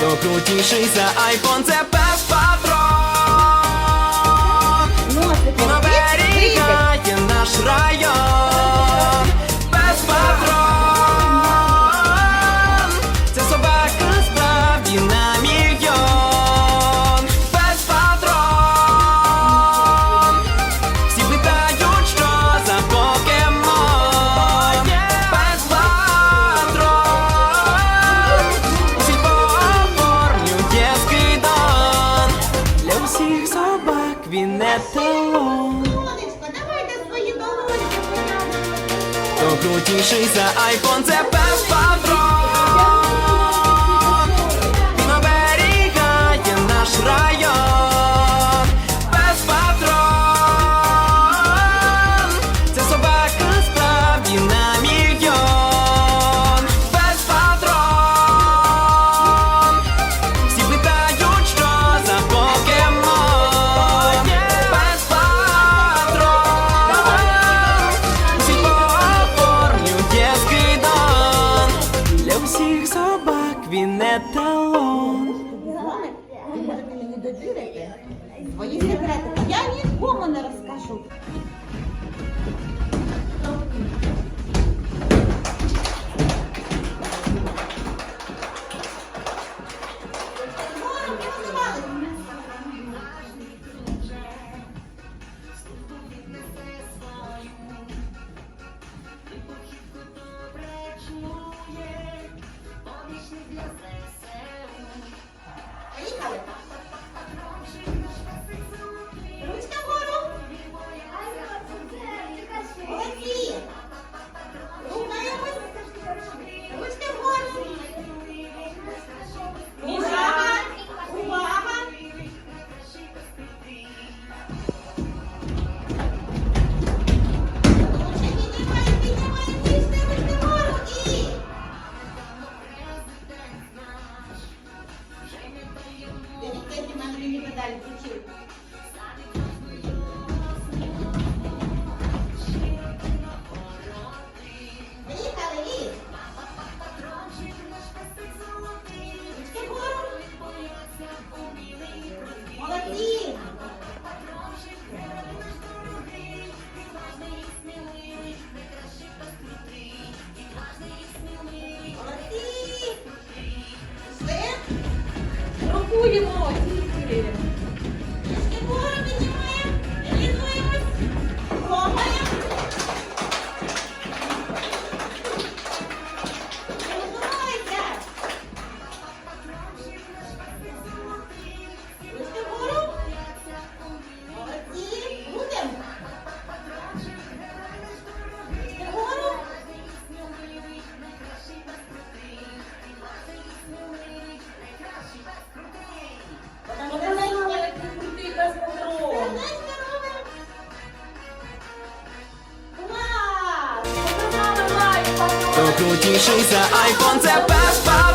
Хто крутіший за айфон, це пес патрон. всіх собак він не талон давайте свої договори. Хто крутіший за айфон, це пес патрон at the Aí, galera. Будемо тільки 如今剩下爱放在 Best Buy。